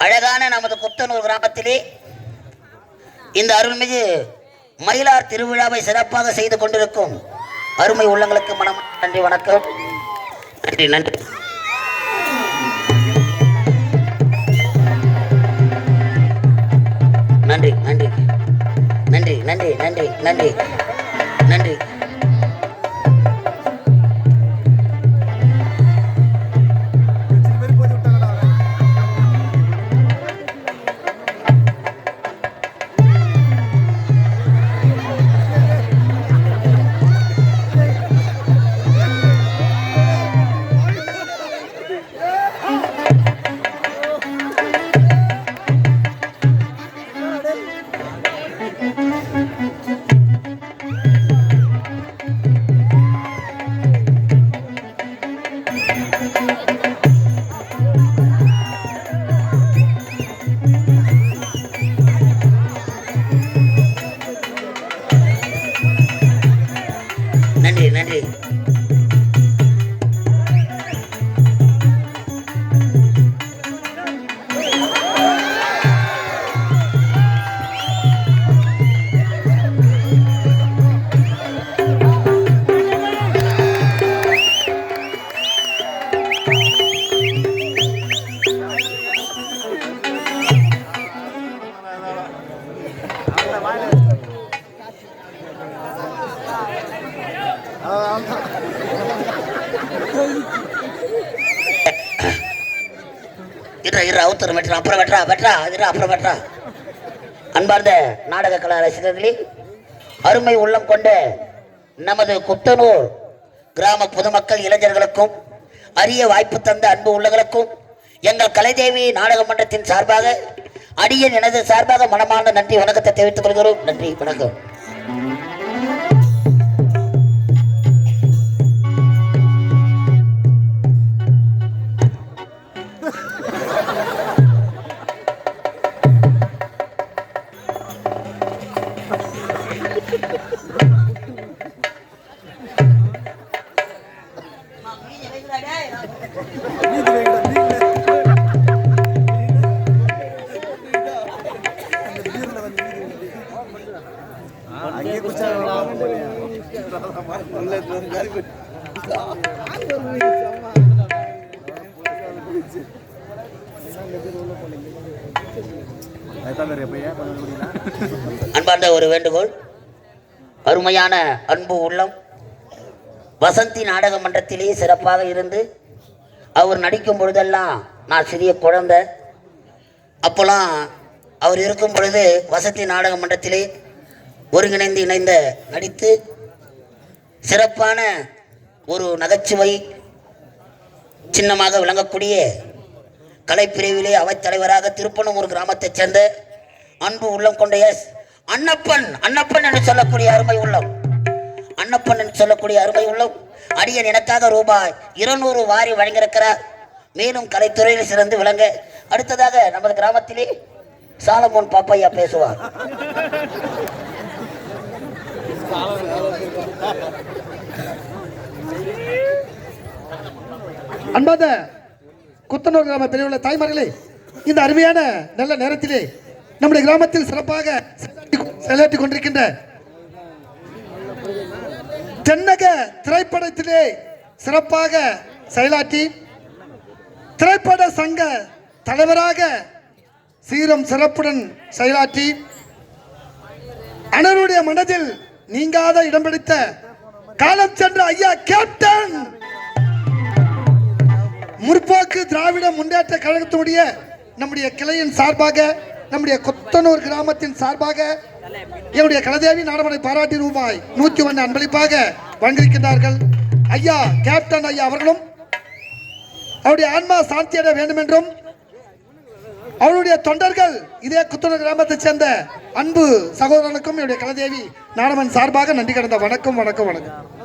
அழகான நமது குத்தனூர் கிராமத்திலே இந்த அருள்மிகு மயிலார் திருவிழாவை சிறப்பாக செய்து கொண்டிருக்கும் அருமை உள்ளங்களுக்கு மனம் நன்றி வணக்கம். நன்றி நன்றி. நன்றி நன்றி. நன்றி நன்றி நன்றி நன்றி. நன்றி. இரு இரு அவுத்தர் வெட்டுறா அப்புறம் வெட்டுறா வெட்டுறா இரு அப்புறம் வெட்டுறா. அன்பார்ந்த நாடக கலா ரசிகர்களே அருமை உள்ளம் கொண்ட நமது குத்தனூர் கிராம பொதுமக்கள் இளைஞர்களுக்கும் அரிய வாய்ப்பு தந்த அன்பு உள்ளங்களுக்கும் எங்கள் கலைதேவி நாடக மன்றத்தின் சார்பாக அடியன் எனது சார்பாக மனமார்ந்த நன்றி வணக்கத்தை தெரிவித்துக் கொள்கிறோம். நன்றி வணக்கம். அன்பார்ந்த ஒரு வேண்டுகோள் அருமையான அன்பு உள்ளம் வசந்தி நாடக மன்றத்திலேயே சிறப்பாக இருந்து அவர் நடிக்கும் பொழுதெல்லாம் நான் சிறிய குழந்தை. அப்போலாம் அவர் இருக்கும் பொழுது வசந்தி நாடக மன்றத்திலே ஒருங்கிணைந்து இணைந்த நடித்து சிறப்பான ஒரு நகைச்சுவை சின்னமாக விளங்கக்கூடிய கலைப்பிரிவிலே அவைத்தலைவராக திருப்பனூர் கிராமத்தைச் சேர்ந்த அன்பு உள்ளம் கொண்ட எஸ் அன்னப்பன். அன்னப்பன் என்று சொல்லக்கூடிய அருமை உள்ளம். அன்னப்பன் என்று சொல்லக்கூடிய அருமை உள்ளம். அடியன் எனக்காக ரூபாய் இருநூறு வாரி வழங்கியிருக்கிறார். மேலும் கலைத்துறையில் சிறந்து விளங்க அடுத்ததாக நமது கிராமத்திலே சாலமோன் பாப்பையா பேசுவார். அன்பாத குத்தனூர் கிராம உள்ள தாய்மார்களே இந்த அருமையான நல்ல நேரத்திலே நம்முடைய கிராமத்தில் சிறப்பாக செயலாற்றிக் கொண்டிருக்கின்ற தென்னக திரைப்படத்திலே சிறப்பாக செயலாற்றி திரைப்பட சங்க தலைவராக சீரம் சிறப்புடன் செயலாற்றி அனருடைய மனதில் நீங்காத இடம் பிடித்த காலம் சென்ற ஐயா கேப்டன். முற்போக்கு திராவிட முன்னேற்ற கழகத்தினுடைய நம்முடைய கிளையின் சார்பாக நம்முடைய கொத்தனூர் கிராமத்தின் சார்பாக என்னுடைய கலதேவி நாடமனை பாராட்டி ரூபாய் நூத்தி ஒன்று அன்பளிப்பாக வழங்கியிருக்கின்றார்கள் ஐயா கேப்டன் ஐயா அவர்களும் அவருடைய ஆன்மா சாந்தியடைய வேண்டும் என்றும் அவருடைய தொண்டர்கள் இதே குத்தனூர் கிராமத்தைச் சேர்ந்த அன்பு சகோதரனுக்கும் என்னுடைய கலதேவி நாடமன் சார்பாக நன்றி கடந்த வணக்கம் வணக்கம் வணக்கம்.